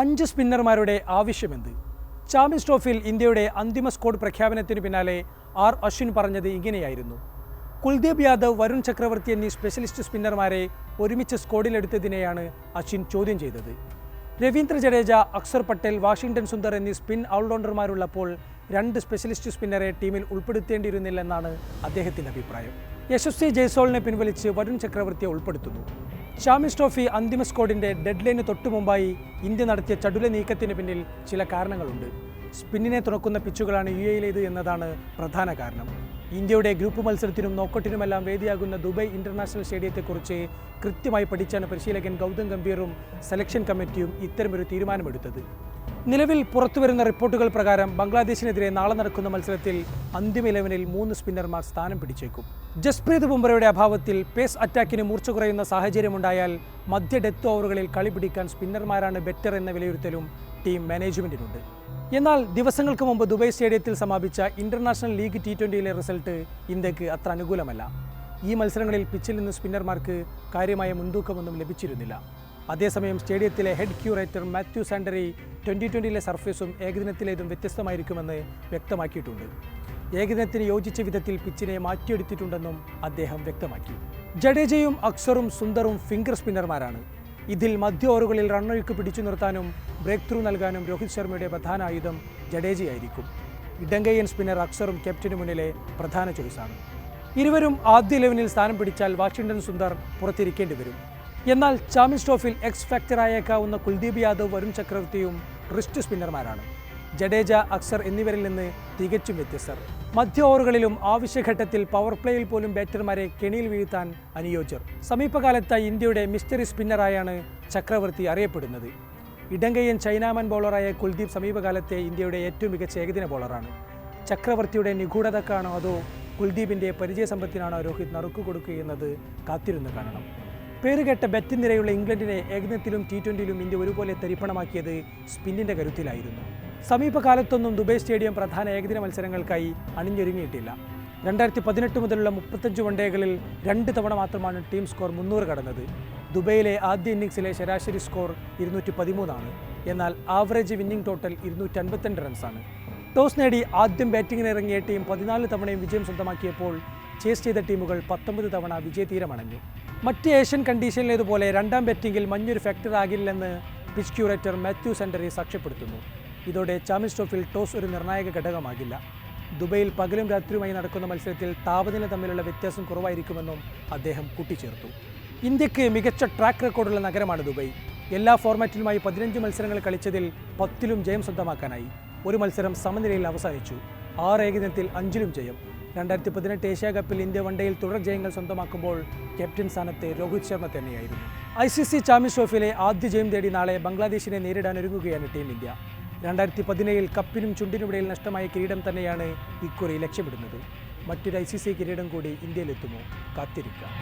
അഞ്ച് സ്പിന്നർമാരുടെ ആവശ്യമെന്ത്? ചാമ്പ്യൻസ് ട്രോഫിയിൽ ഇന്ത്യയുടെ അന്തിമ സ്കോഡ് പ്രഖ്യാപനത്തിന് പിന്നാലെ ആർ അശ്വിൻ പറഞ്ഞത് ഇങ്ങനെയായിരുന്നു. കുൽദീപ് യാദവ് വരുൺ ചക്രവർത്തി എന്നീ സ്പെഷ്യലിസ്റ്റ് സ്പിന്നർമാരെ ഒരുമിച്ച് സ്കോഡിലെടുത്തതിനെയാണ് അശ്വിൻ ചോദ്യം ചെയ്തത്. രവീന്ദ്ര ജഡേജ അക്സർ പട്ടേൽ വാഷിംഗ്ടൺ സുന്ദർ എന്നീ സ്പിൻ ഓൾറൗണ്ടർമാരുള്ളപ്പോൾ രണ്ട് സ്പെഷ്യലിസ്റ്റ് സ്പിന്നറെ ടീമിൽ ഉൾപ്പെടുത്തേണ്ടിയിരുന്നില്ലെന്നാണ് അദ്ദേഹത്തിന്റെ അഭിപ്രായം. യശസ്വി ജയ്സോളിനെ പിൻവലിച്ച് വരുൺ ചക്രവർത്തിയെ ഉൾപ്പെടുത്തുന്നു. ചാമ്പ്യൻസ് ട്രോഫി അന്തിമ സ്കോഡിന്റെ ഡെഡ് ലൈന് തൊട്ടു മുമ്പായി ഇന്ത്യ നടത്തിയ ചടുല നീക്കത്തിന് പിന്നിൽ ചില കാരണങ്ങളുണ്ട്. സ്പിന്നിനെ തുറക്കുന്ന പിച്ചുകളാണ് യു എയിലേത് എന്നതാണ് പ്രധാന കാരണം. ഇന്ത്യയുടെ ഗ്രൂപ്പ് മത്സരത്തിനും നോക്കൌട്ടിനുമെല്ലാം വേദിയാകുന്ന ദുബൈ ഇന്റർനാഷണൽ സ്റ്റേഡിയത്തെക്കുറിച്ച് കൃത്യമായി പഠിച്ചാണ് പരിശീലകൻ ഗൗതം ഗംഭീറും സെലക്ഷൻ കമ്മിറ്റിയും ഇത്തരമൊരു തീരുമാനമെടുത്തത്. നിലവിൽ പുറത്തുവരുന്ന റിപ്പോർട്ടുകൾ പ്രകാരം ബംഗ്ലാദേശിനെതിരെ നാളെ നടക്കുന്ന മത്സരത്തിൽ അന്തിമ ഇലവനിൽ മൂന്ന് സ്പിന്നർമാർ സ്ഥാനം പിടിച്ചേക്കും. ജസ്പ്രീത് ബുംറയുടെ അഭാവത്തിൽ പേസ് അറ്റാക്കിന് മൂർച്ച കുറയുന്ന സാഹചര്യമുണ്ടായാൽ മധ്യ ഡെത്ത് ഓവറുകളിൽ കളി പിടിക്കാൻ സ്പിന്നർമാരാണ് ബെറ്റർ എന്ന വിലയിരുത്തലും ടീം മാനേജ്മെന്റിനുണ്ട്. എന്നാൽ ദിവസങ്ങൾക്ക് മുമ്പ് ദുബായ് സ്റ്റേഡിയത്തിൽ സമാപിച്ച ഇന്റർനാഷണൽ ലീഗ് ടി ട്വന്റിയിലെ റിസൾട്ട് ഇന്ത്യയ്ക്ക് അത്ര അനുകൂലമല്ല. ഈ മത്സരങ്ങളിൽ പിച്ചിൽ നിന്ന് സ്പിന്നർമാർക്ക് കാര്യമായ മുൻതൂക്കമൊന്നും ലഭിച്ചിരുന്നില്ല. അതേസമയം സ്റ്റേഡിയത്തിലെ head curator Matthew Sandry twenty ട്വന്റിയിലെ സർഫേസും ഏകദിനത്തിലേതും വ്യത്യസ്തമായിരിക്കുമെന്ന് വ്യക്തമാക്കിയിട്ടുണ്ട്. ഏകദിനത്തിന് യോജിച്ച വിധത്തിൽ പിച്ചിനെ മാറ്റിയെടുത്തിട്ടുണ്ടെന്നും അദ്ദേഹം വ്യക്തമാക്കി. ജഡേജയും അക്സറും സുന്ദറും ഫിംഗർ സ്പിന്നർമാരാണ്. ഇതിൽ മധ്യ ഓവറുകളിൽ റണ്ണൊഴുക്ക് പിടിച്ചു നിർത്താനും ബ്രേക്ക് ത്രൂ നൽകാനും രോഹിത് ശർമ്മയുടെ പ്രധാന ആയുധം ജഡേജയായിരിക്കും. ഇടങ്കയ്യൻ സ്പിന്നർ അക്സറും ക്യാപ്റ്റനു മുന്നിലെ പ്രധാന ചോയ്സാണ്. ഇരുവരും ആദ്യ ഇലവനിൽ സ്ഥാനം പിടിച്ചാൽ വാഷിംഗ്ടൺ സുന്ദർ പുറത്തിരിക്കേണ്ടി വരും എന്നാൽ ചാമ്പ്യൻസ് ട്രോഫിയിൽ എക്സ് ഫാക്ടറായേക്കാവുന്ന കുൽദീപ് യാദവ് വരുൺ ചക്രവർത്തിയും റിസ്റ്റ് സ്പിന്നർമാരാണ്. ജഡേജ അക്സർ എന്നിവരിൽ നിന്ന് തികച്ചും വ്യത്യസ്തർ. മധ്യ ഓവറുകളിലും ആവശ്യഘട്ടത്തിൽ പവർ പ്ലേയിൽ പോലും ബാറ്റർമാരെ കെണിയിൽ വീഴ്ത്താൻ അനുയോജ്യർ. സമീപകാലത്ത് ഇന്ത്യയുടെ മിസ്റ്ററി സ്പിന്നറായാണ് ചക്രവർത്തി അറിയപ്പെടുന്നത്. ഇടങ്കയൻ ചൈനാമൻ ബോളറായ കുൽദീപ് സമീപകാലത്തെ ഇന്ത്യയുടെ ഏറ്റവും മികച്ച ഏകദിന ബോളറാണ് ചക്രവർത്തിയുടെ നിഗൂഢതക്കാണോ അതോ കുൽദീപിന്റെ പരിചയസമ്പത്തിനാണോ രോഹിത് നറുക്കു കൊടുക്കുകയെന്നത് കാത്തിരുന്ന് കാണണം. പേരുകേട്ട ബെറ്റ് നിരയുള്ള ഇംഗ്ലണ്ടിനെ ഏകദിനത്തിലും ടി ട്വന്റിയിലും ഇന്ത്യ ഒരുപോലെ തരിപ്പണമാക്കിയത് സ്പിന്നിന്റെ കരുത്തിലായിരുന്നു. സമീപകാലത്തൊന്നും ദുബൈ സ്റ്റേഡിയം പ്രധാന ഏകദിന മത്സരങ്ങൾക്കായി അണിഞ്ഞൊരുങ്ങിയിട്ടില്ല. രണ്ടായിരത്തി പതിനെട്ട് മുതലുള്ള മുപ്പത്തഞ്ച് വൺഡേകളിൽ രണ്ട് തവണ മാത്രമാണ് ടീം സ്കോർ മുന്നൂറ് കടന്നത്. ദുബൈയിലെ ആദ്യ ഇന്നിംഗ്സിലെ ശരാശരി സ്കോർ ഇരുന്നൂറ്റി പതിമൂന്നാണ് എന്നാൽ ആവറേജ് വിന്നിംഗ് ടോട്ടൽ ഇരുന്നൂറ്റി അൻപത്തിരണ്ട് റൺസാണ്. ടോസ് നേടി ആദ്യം ബാറ്റിംഗിന് ഇറങ്ങിയ ടീം പതിനാല് തവണയും വിജയം സ്വന്തമാക്കിയപ്പോൾ ചേസ് ചെയ്ത ടീമുകൾ പത്തൊമ്പത് തവണ വിജയതീരമണഞ്ഞു. മറ്റ് ഏഷ്യൻ കണ്ടീഷനിലേതുപോലെ രണ്ടാം ബെറ്റിംഗിൽ മഞ്ഞൊരു ഫാക്ടർ ആകില്ലെന്ന് പിച്ച് ക്യൂറേറ്റർ മാത്യു സെൻഡറി സാക്ഷ്യപ്പെടുത്തുന്നു. ഇതോടെ ചാമ്പ്യൻസ് ട്രോഫിയിൽ ടോസ് ഒരു നിർണായക ഘടകമാകില്ല. ദുബൈയിൽ പകലും രാത്രിയുമായി നടക്കുന്ന മത്സരത്തിൽ താപനില തമ്മിലുള്ള വ്യത്യാസം കുറവായിരിക്കുമെന്നും അദ്ദേഹം കൂട്ടിച്ചേർത്തു. ഇന്ത്യയ്ക്ക് മികച്ച ട്രാക്ക് റെക്കോർഡുള്ള നഗരമാണ് ദുബൈ. എല്ലാ ഫോർമാറ്റിലുമായി പതിനഞ്ച് മത്സരങ്ങൾ കളിച്ചതിൽ പത്തിലും ജയം സ്വന്തമാക്കാനായി. ഒരു മത്സരം സമനിലയിൽ അവസാനിച്ചു. ആറ് ഏകദിനത്തിൽ അഞ്ചിലും ജയം. രണ്ടായിരത്തി പതിനെട്ട് ഏഷ്യാ കപ്പിൽ ഇന്ത്യ വണ്ടയിൽ തുടർ ജയങ്ങൾ സ്വന്തമാക്കുമ്പോൾ ക്യാപ്റ്റൻ സ്ഥാനത്ത് രോഹിത് ശർമ്മ തന്നെയായിരുന്നു. ഐ സി സി ചാമ്പ്യൻസ് ട്രോഫിയിലെ ആദ്യ ജയം തേടി നാളെ ബംഗ്ലാദേശിനെ നേരിടാൻ ഒരുങ്ങുകയാണ് ടീം ഇന്ത്യ. രണ്ടായിരത്തി പതിനേഴിൽ കപ്പിനും ചുണ്ടിനുമിടയിൽ നഷ്ടമായ കിരീടം തന്നെയാണ് ഇക്കുറി ലക്ഷ്യമിടുന്നത്. മറ്റൊരു ഐ സി സി കിരീടം കൂടി ഇന്ത്യയിലെത്തുമോ? കാത്തിരിക്കാം.